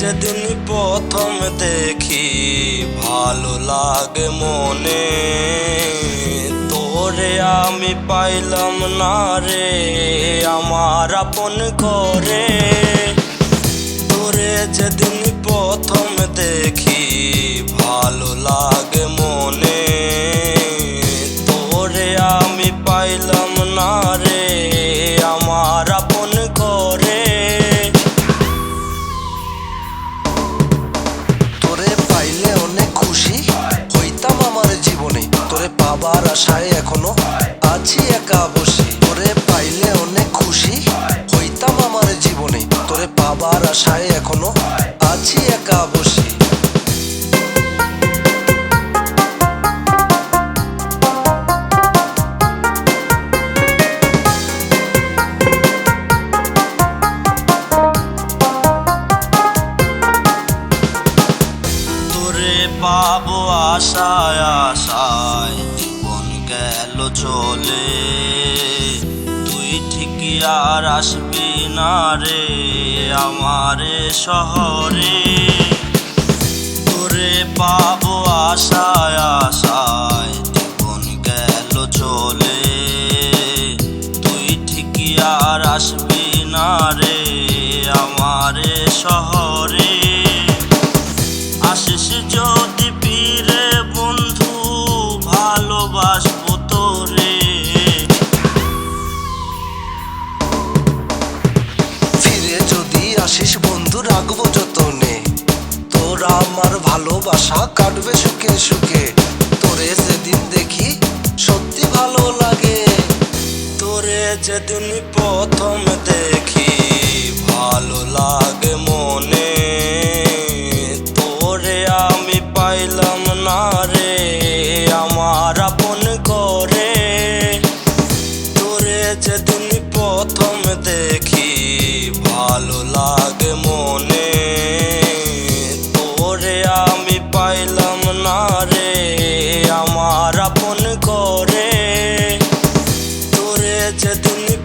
যেদিন প্রথম দেখি, ভালো লাগে মনে। তোরে আমি পাইলাম না রে, আমার আপন করে তোরে যেদিন প্রথম দেখি, ভালো লাগে মনে। তোরে আমি পাইলাম না রে পাবো আশায় আশায় জীবন গেল চলে। তুই ঠিকই আর আসবি না রে আমারে শহরে। তোরে পাবো আশায় আশায় জীবন গেল চলে। তুই ঠিকই আর আসবি না রে আমারে শহরে। ভালোবাসা কাটবে সুখে সুখে। তোরে যেদিন দেখি সত্যি ভালো লাগে। তোরে যেদিন প্রথম দেখি ভালো লাগে মনে। তোরে আমি পাইলাম না রে, আমার আপন করে। তোরে যেদিন প্রথম দেখি ভালো লাগে পাইলাম না রে আমার আপন করে। তোরে যে প্রথম